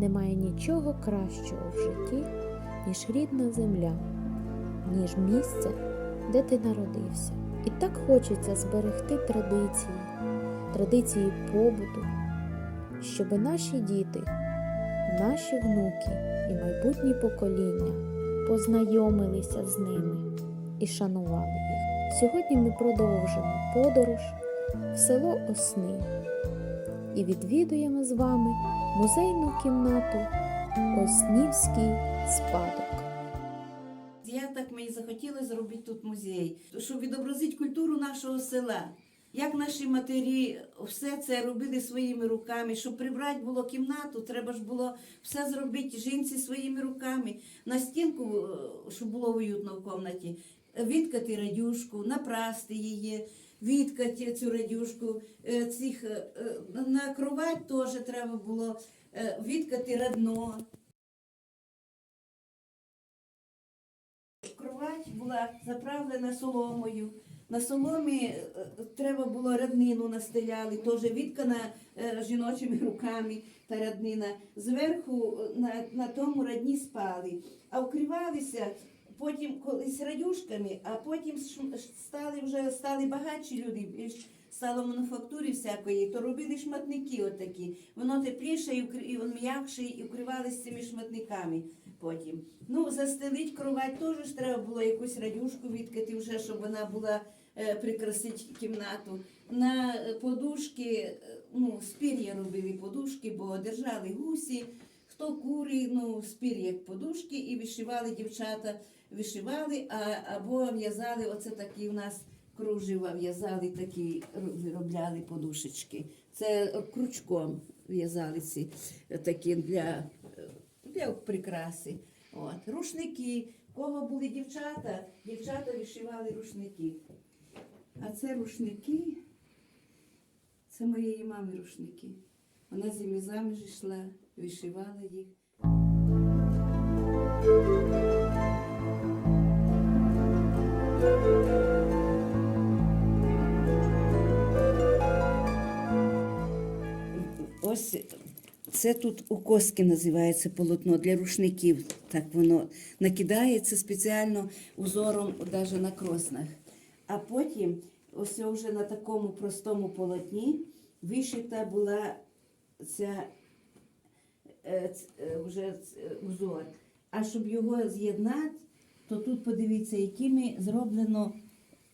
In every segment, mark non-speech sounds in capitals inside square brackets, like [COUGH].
Немає нічого кращого в житті, ніж рідна земля, ніж місце, де ти народився. І так хочеться зберегти традиції, традиції побуту, щоб наші діти, наші внуки і майбутні покоління познайомилися з ними і шанували їх. Сьогодні ми продовжимо подорож в село Осни і відвідуємо з вами музейну кімнату Оснівський спадок. Я так мені захотілося зробити тут музей, щоб відобразити культуру нашого села. Як наші матері все це робили своїми руками, щоб прибрати було кімнату, треба ж було все зробити жінці своїми руками. На стінку, е, щоб було уютно в кімнаті, відкати радюшку, напрасти її, відкати цю радюшку, е, цих, е, е, на кровать теж треба було відкати радно. Кровать була заправлена соломою. На соломі треба було раднину настеляли, теж відкана жіночими руками та раднина. Зверху на, на тому радні спали, а укривалися потім колись радюшками, а потім стали вже стали багатші люди. Стало мануфактури всякої, то робили шматники отакі. Воно тепліше і, м'якше, і укривалися цими шматниками потім. Ну, застелить кровать теж треба було якусь радюшку відкати, вже, щоб вона була е, прикрасить кімнату. На подушки, е, ну, з пір'я робили подушки, бо держали гусі, хто кури, ну, з пір'я подушки і вишивали дівчата, вишивали, а, або в'язали, оце такі у нас кружева в'язали такі, виробляли подушечки. Це крючком в'язали ці е, такі для, е, для прикраси. От. Рушники. Кого були дівчата, дівчата вишивали рушники. А це рушники, це моєї мами рушники. Вона з ними заміж йшла, вишивала їх. Ось це тут у коски називається полотно для рушників. Так воно накидається спеціально узором навіть на кроснах. А потім, ось вже на такому простому полотні, вишита була ця е, е, вже узор. А щоб його з'єднати, то тут подивіться, якими зроблено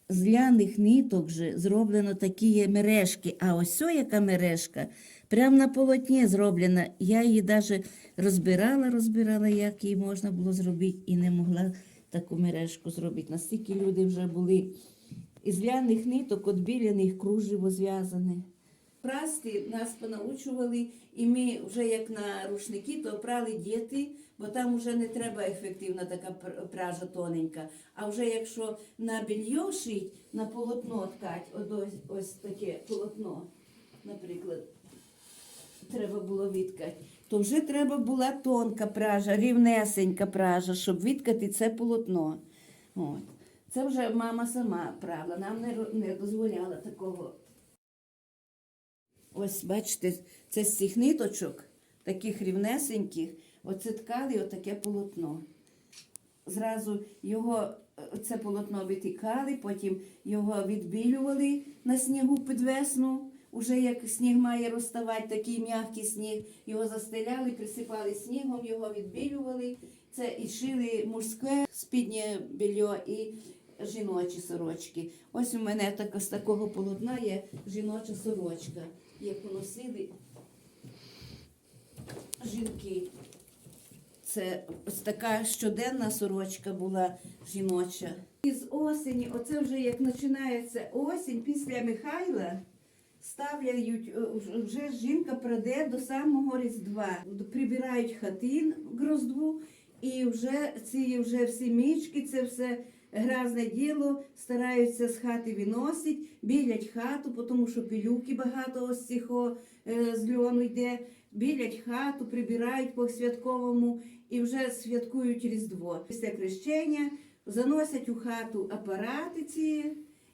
з ляних ниток же зроблено такі мережки. А ось яка мережка, прямо на полотні зроблена. Я її навіть розбирала, розбирала, як її можна було зробити, і не могла таку мережку зробити. Настільки люди вже були із ляних ниток, от біляних кружево зв'язане. Прасти нас понаучували, і ми вже як на рушники, то прали діти, бо там вже не треба ефективна така пр- пража тоненька. А вже якщо на белье шить, на полотно ткать, ось, ось таке полотно, наприклад, треба було відкати, то вже треба була тонка пража, рівнесенька пража, щоб відкати це полотно. От. Це вже мама сама прала, нам не, не дозволяла такого. Ось, бачите, це з цих ниточок, таких рівнесеньких, оце ткали отаке полотно. Зразу його, це полотно витикали, потім його відбілювали на снігу під весну. Уже як сніг має розставати, такий м'який сніг, його застеляли, присипали снігом, його відбілювали. Це і шили мужське спіднє бельо і жіночі сорочки. Ось у мене так, з такого полотна є жіноча сорочка, яку носили жінки. Це ось така щоденна сорочка була жіноча. Із осені, оце вже як починається осінь після Михайла, ставляють, е, вже- жінка праде до самого Різдва. Прибирають хатин гроздву, і вже ці вже всі мічки, це все грязне діло, стараються з хати виносить, білять хату, тому що пилюки багато ось цього е, з льону йде. Білять хату, прибирають по святковому і вже святкують Різдво. Після хрещення заносять у хату апарати ці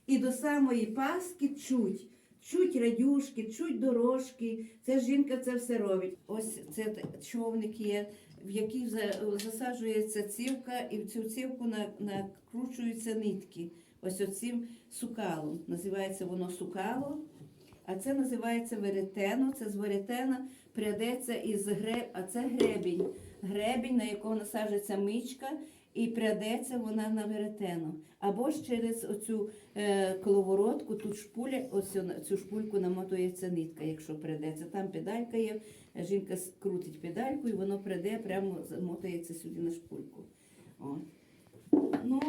і до самої Пасхи чуть. Чуть радюшки, чуть дорожки. Це жінка це все робить. Ось це човник є, в який засаджується цівка, і в цю цівку накручуються нитки. Ось оцим сукалом. Називається воно сукало. А це називається веретено. Це з веретена прядеться із греб, а це гребінь. Гребінь, на якого насаджується мичка, і прядеться вона на веретено. Або ж через оцю е, коловоротку, тут шпуля, ось цю шпульку намотується нитка, якщо прядеться. Там педалька є, жінка крутить педальку, і воно пряде, прямо замотується сюди на шпульку. О. Ну,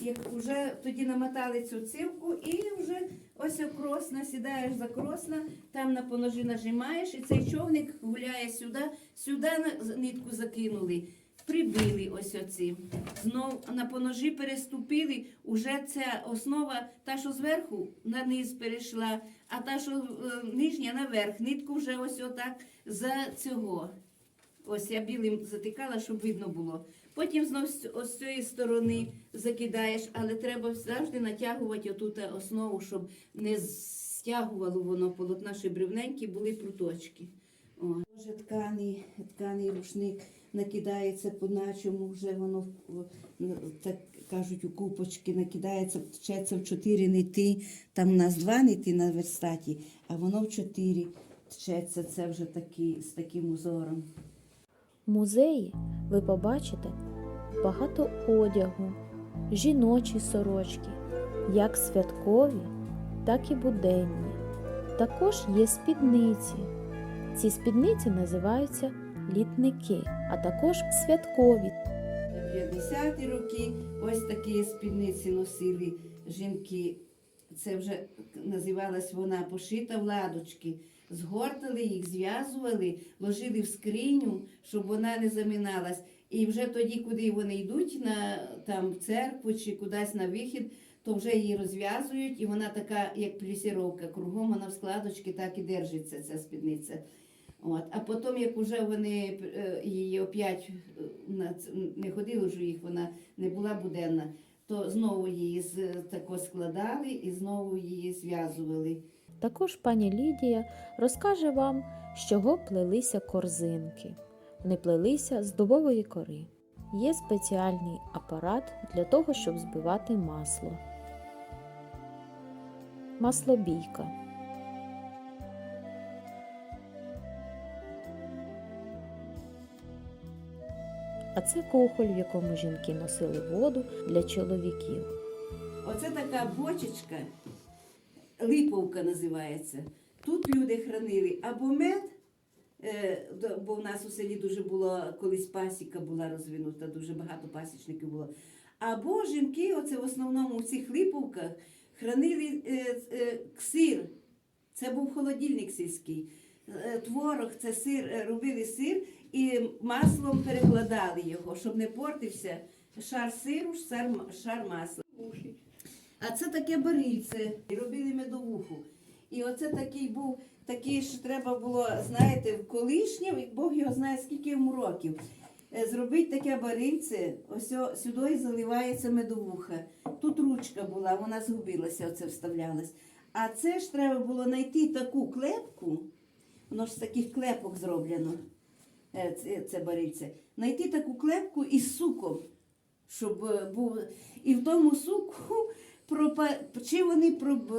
як вже тоді намотали цю цівку, і вже ось кросна, сідаєш за кросна, там на поножі нажимаєш, і цей човник гуляє сюди, сюди нитку закинули, прибили ось оцим. Знов на поножі переступили, уже ця основа, та, що зверху на низ перейшла, а та, що е, нижня наверх, нитку вже ось отак за цього. Ось я білим затикала, щоб видно було. Потім знов з цієї сторони закидаєш, але треба завжди натягувати отут основу, щоб не стягувало воно полотна, щоб рівненькі були пруточки. О. Тканий, тканий рушник накидається по начому, вже воно так кажуть у купочки, накидається, тчеться в чотири нити. Там у нас два нити на верстаті, а воно в чотири тчеться. Це вже такі, з таким узором. В музеї ви побачите багато одягу, жіночі сорочки, як святкові, так і буденні. Також є спідниці. Ці спідниці називаються літники, а також святкові. 50-ті роки ось такі спідниці носили жінки. Це вже називалась вона пошита в ладочки. Згортали їх, зв'язували, ложили в скриню, щоб вона не заминалась. І вже тоді, куди вони йдуть, на там в церкву чи кудись на вихід, то вже її розв'язують, і вона така, як плісіровка, кругом вона в складочки так і держиться, ця спідниця. От. А потім, як вже вони е, її опять е, не ходили вже їх, вона не була буденна, то знову її тако складали і знову її зв'язували. Також пані Лідія розкаже вам, з чого плелися корзинки. Вони плелися з дубової кори. Є спеціальний апарат для того, щоб збивати масло. Маслобійка. А це кухоль, в якому жінки носили воду для чоловіків. Оце така бочечка, липовка називається. Тут люди хранили або мед, е, бо в нас у селі дуже було, колись пасіка була розвинута, дуже багато пасічників було. Або жінки, оце в основному в цих липовках, хранили е, е. Це був холодильник сільський. Е, Творог, це сир, е, робили сир і маслом перекладали його, щоб не портився шар сиру, шар, масла. А це таке барильце, робили медовуху. І оце такий був, такий ж треба було, знаєте, в колишнє, і Бог його знає, скільки йому років. Е, Зробити таке барильце, ось сюди заливається медовуха. Тут ручка була, вона згубилася, оце вставлялась. А це ж треба було знайти таку клепку, воно ж з таких клепок зроблено, е, це, це барильце. Знайти таку клепку із суком, щоб е, був. І в тому суку [LAUGHS] пропа... чи вони проб...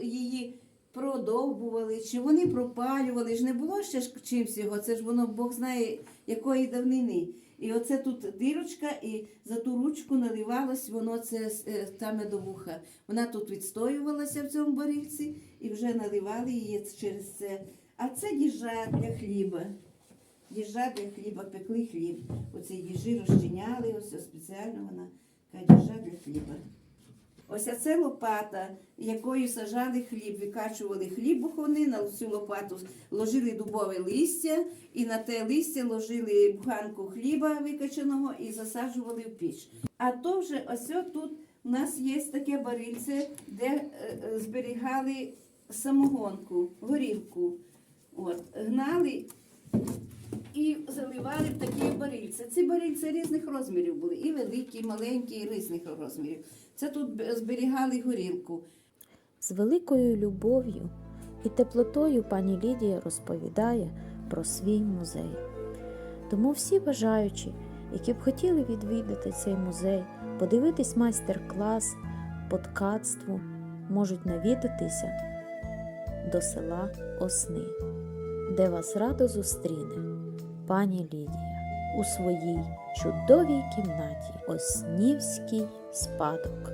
її продовбували, чи вони пропалювали. Ж не було ще ж чимсь його, це ж воно Бог знає якої давнини. І оце тут дирочка, і за ту ручку наливалось воно це е, та медовуха. Вона тут відстоювалася в цьому барильці і вже наливали її через це. А це діжа для хліба. Діжа для хліба, пекли хліб. Оці діжі розчиняли, ось спеціально вона така діжа для хліба. Ось це лопата, якою сажали хліб, викачували хліб бухони, на цю лопату ложили дубове листя, і на те листя ложили буханку хліба викачаного і засаджували в піч. А то вже ось тут у нас є таке барильце, де е, е, зберігали самогонку, горілку. От, гнали і заливали в такі барильці. Ці барильці різних розмірів були, і великі, і маленькі, і різних розмірів. Це тут зберігали горілку. З великою любов'ю і теплотою пані Лідія розповідає про свій музей. Тому всі бажаючі, які б хотіли відвідати цей музей, подивитись майстер-клас по можуть навідатися до села Осни, де вас радо зустріне пані Лідія у своїй чудовій кімнаті Оснівський спадок.